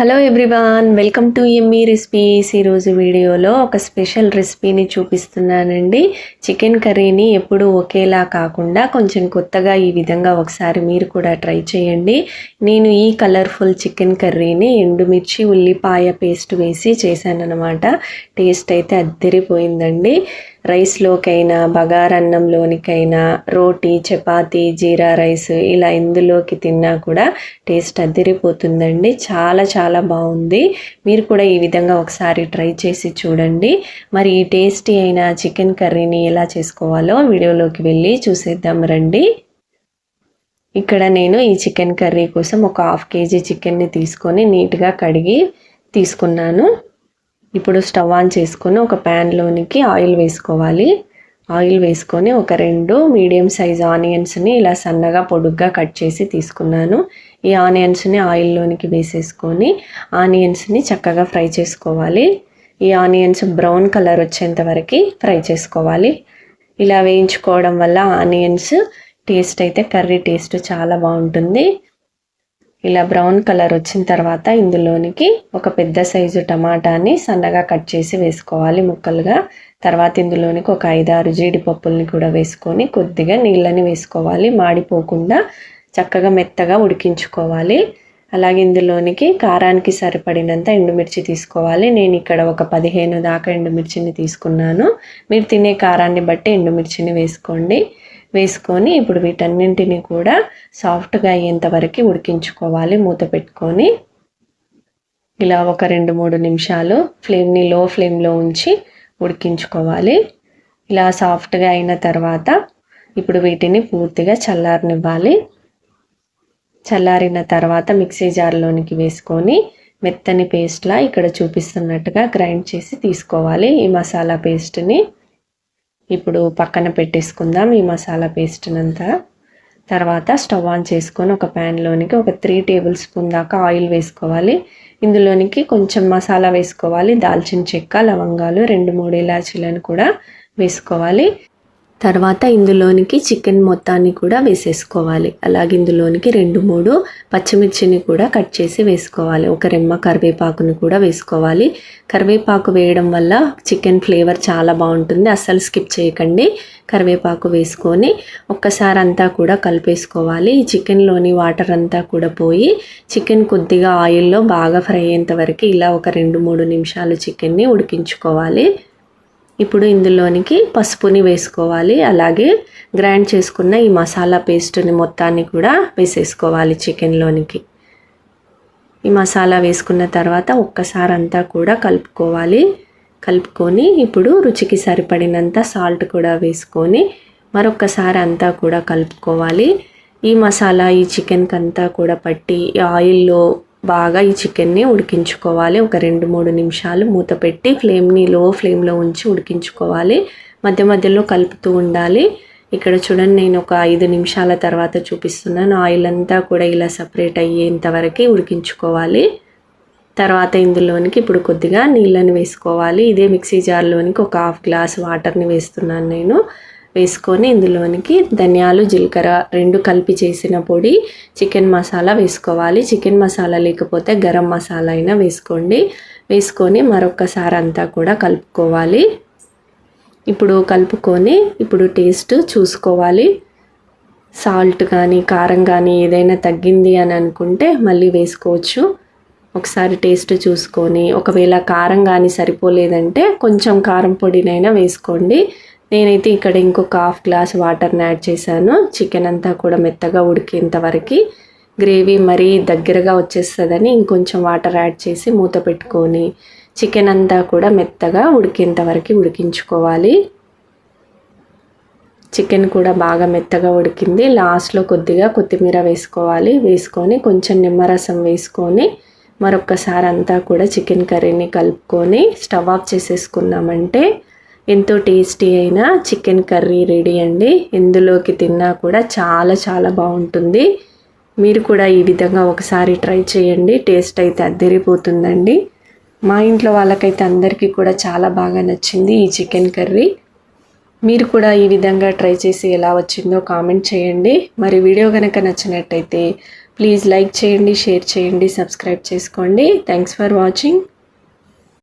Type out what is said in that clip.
Hello everyone welcome to Emmy recipes ఈరోజు వీడియోలో ఒక స్పెషల్ రెసిపీని చూపిస్తున్నానండి. చికెన్ కర్రీని ఎప్పుడూ ఒకేలా కాకుండా కొంచెం కొత్తగా ఈ విధంగా ఒకసారి మీరు కూడా ట్రై చేయండి. నేను ఈ కలర్ఫుల్ చికెన్ కర్రీని ఎండుమిర్చి ఉల్లిపాయ పేస్ట్ వేసి చేశానన్నమాట. టేస్ట్ అయితే అద్దరిపోయిందండి. రైస్లోకైనా బగారన్నంలోనికైనా రోటీ చపాతీ జీరా రైస్ ఇలా ఇందులోకి తిన్నా కూడా టేస్ట్ అద్దరిపోతుందండి చాలా చాలా బాగుంది. మీరు కూడా ఈ విధంగా ఒకసారి ట్రై చేసి చూడండి. మరి ఈ టేస్టీ అయిన చికెన్ కర్రీని ఎలా చేసుకోవాలో వీడియోలోకి వెళ్ళి చూసేద్దాం రండి. ఇక్కడ నేను ఈ చికెన్ కర్రీ కోసం ఒక హాఫ్ కేజీ చికెన్ని తీసుకొని నీట్గా కడిగి తీసుకున్నాను. ఇప్పుడు స్టవ్ ఆన్ చేసుకొని ఒక ప్యాన్లోనికి ఆయిల్ వేసుకోవాలి. ఆయిల్ వేసుకొని ఒక రెండు మీడియం సైజ్ ఆనియన్స్ని ఇలా సన్నగా పొడుగ్గా కట్ చేసి తీసుకున్నాను. ఈ ఆనియన్స్ని ఆయిల్లోనికి వేసేసుకొని ఆనియన్స్ని చక్కగా ఫ్రై చేసుకోవాలి. ఈ ఆనియన్స్ బ్రౌన్ కలర్ వచ్చేంత వరకు ఫ్రై చేసుకోవాలి. ఇలా వేయించుకోవడం వల్ల ఆనియన్స్ టేస్ట్ అయితే కర్రీ టేస్ట్ చాలా బాగుంటుంది. ఇలా బ్రౌన్ కలర్ వచ్చిన తర్వాత ఇందులోనికి ఒక పెద్ద సైజు టమాటాని సన్నగా కట్ చేసి వేసుకోవాలి ముక్కలుగా. తర్వాత ఇందులోనికి ఒక ఐదారు జీడిపప్పుల్ని కూడా వేసుకొని కొద్దిగా నీళ్ళని వేసుకోవాలి. మాడిపోకుండా చక్కగా మెత్తగా ఉడికించుకోవాలి. అలాగే ఇందులోనికి కారానికి సరిపడినంత ఎండుమిర్చి తీసుకోవాలి. నేను ఇక్కడ ఒక పదిహేను దాకా ఎండుమిర్చిని తీసుకున్నాను. మీరు తినే కారాన్ని బట్టి ఎండుమిర్చిని వేసుకోండి. వేసుకొని ఇప్పుడు వీటన్నింటిని కూడా సాఫ్ట్గా అయ్యేంత వరకు ఉడికించుకోవాలి. మూత పెట్టుకొని ఇలా ఒక రెండు మూడు నిమిషాలు ఫ్లేమ్ని లో ఫ్లేమ్లో ఉంచి ఉడికించుకోవాలి. ఇలా సాఫ్ట్గా అయిన తర్వాత ఇప్పుడు వీటిని పూర్తిగా చల్లారనివ్వాలి. చల్లారిన తర్వాత మిక్సీ జార్లోనికి వేసుకొని మెత్తని పేస్ట్లా ఇక్కడ చూపిస్తున్నట్టుగా గ్రైండ్ చేసి తీసుకోవాలి. ఈ మసాలా పేస్ట్ని ఇప్పుడు పక్కన పెట్టేసుకుందాం ఈ మసాలా పేస్ట్నంతా తర్వాత స్టవ్ ఆన్ చేసుకొని ఒక ప్యాన్లోనికి ఒక త్రీ టేబుల్ స్పూన్ దాకా ఆయిల్ వేసుకోవాలి. ఇందులోనికి కొంచెం మసాలా వేసుకోవాలి. దాల్చిన చెక్క లవంగాలు రెండు మూడు ఇలాచీలను కూడా వేసుకోవాలి. తర్వాత ఇందులోనికి చికెన్ మొత్తాన్ని కూడా వేసేసుకోవాలి. అలాగే ఇందులోనికి రెండు మూడు పచ్చిమిర్చిని కూడా కట్ చేసి వేసుకోవాలి. ఒక రెమ్మ కరివేపాకును కూడా వేసుకోవాలి. కరివేపాకు వేయడం వల్ల చికెన్ ఫ్లేవర్ చాలా బాగుంటుంది. అస్సలు స్కిప్ చేయకండి. కరివేపాకు వేసుకొని ఒక్కసారి అంతా కూడా కలిపేసుకోవాలి. ఈ చికెన్లోని వాటర్ అంతా కూడా పోయి చికెన్ కొద్దిగా ఆయిల్లో బాగా ఫ్రై అయ్యేంత వరకు ఇలా ఒక రెండు మూడు నిమిషాలు చికెన్ని ఉడికించుకోవాలి. ఇప్పుడు ఇందులోనికి పసుపుని వేసుకోవాలి. అలాగే గ్రైండ్ చేసుకున్న ఈ మసాలా పేస్ట్ని మొత్తాన్ని కూడా వేసేసుకోవాలి చికెన్లోనికి. ఈ మసాలా వేసుకున్న తర్వాత ఒక్కసారి అంతా కూడా కలుపుకోవాలి. కలుపుకొని ఇప్పుడు రుచికి సరిపడినంత సాల్ట్ కూడా వేసుకొని మరొకసారి అంతా కూడా కలుపుకోవాలి. ఈ మసాలా ఈ చికెన్కి అంతా కూడా పట్టి ఆయిల్లో బాగా ఈ చికెన్ని ఉడికించుకోవాలి. ఒక రెండు మూడు నిమిషాలు మూత పెట్టి ఫ్లేమ్ని లో ఫ్లేమ్లో ఉంచి ఉడికించుకోవాలి. మధ్య మధ్యలో కలుపుతూ ఉండాలి. ఇక్కడ చూడండి నేను ఒక ఐదు నిమిషాల తర్వాత చూపిస్తున్నాను. ఆయిల్ అంతా కూడా ఇలా సపరేట్ అయ్యేంతవరకు ఉడికించుకోవాలి. తర్వాత ఇందులోనికి ఇప్పుడు కొద్దిగా నీళ్ళని వేసుకోవాలి. ఇదే మిక్సీ జార్లోనికి ఒక హాఫ్ గ్లాస్ వాటర్ని వేస్తున్నాను నేను. వేసుకొని ఇందులోనికి ధనియాలు జీలకర్ర రెండు కలిపి చేసిన పొడి చికెన్ మసాలా వేసుకోవాలి. చికెన్ మసాలా లేకపోతే గరం మసాలా అయినా వేసుకోండి. వేసుకొని మరొకసారి అంతా కూడా కలుపుకోవాలి. ఇప్పుడు కలుపుకొని ఇప్పుడు టేస్ట్ చూసుకోవాలి. సాల్ట్ కానీ కారం కానీ ఏదైనా తగ్గింది అని అనుకుంటే మళ్ళీ వేసుకోవచ్చు. ఒకసారి టేస్ట్ చూసుకొని ఒకవేళ కారం కానీ సరిపోలేదంటే కొంచెం కారం పొడినైనా వేసుకోండి. నేనైతే ఇక్కడ ఇంకొక హాఫ్ గ్లాస్ వాటర్ని యాడ్ చేశాను. చికెన్ అంతా కూడా మెత్తగా ఉడికేంత వరకు గ్రేవీ మరీ దగ్గరగా వచ్చేస్తుందని ఇంకొంచెం వాటర్ యాడ్ చేసి మూత పెట్టుకొని చికెన్ అంతా కూడా మెత్తగా ఉడికేంత వరకు ఉడికించుకోవాలి. చికెన్ కూడా బాగా మెత్తగా ఉడికింది. లాస్ట్లో కొద్దిగా కొత్తిమీర వేసుకోవాలి. వేసుకొని కొంచెం నిమ్మరసం వేసుకొని మరొకసారి అంతా కూడా చికెన్ కర్రీని కలుపుకొని స్టవ్ ఆఫ్ చేసేసుకున్నామంటే ఎంతో టేస్టీ అయిన చికెన్ కర్రీ రెడీ అండి. ఎందులోకి తిన్నా కూడా చాలా చాలా బాగుంటుంది. మీరు కూడా ఈ విధంగా ఒకసారి ట్రై చేయండి. టేస్ట్ అయితే అద్దరిపోతుందండి. మా ఇంట్లో వాళ్ళకైతే అందరికీ కూడా చాలా బాగా నచ్చింది ఈ చికెన్ కర్రీ. మీరు కూడా ఈ విధంగా ట్రై చేసి ఎలా వచ్చిందో కామెంట్ చేయండి. మరి వీడియో కనుక నచ్చినట్టయితే ప్లీజ్ లైక్ చేయండి షేర్ చేయండి సబ్స్క్రైబ్ చేసుకోండి. Thanks for watching.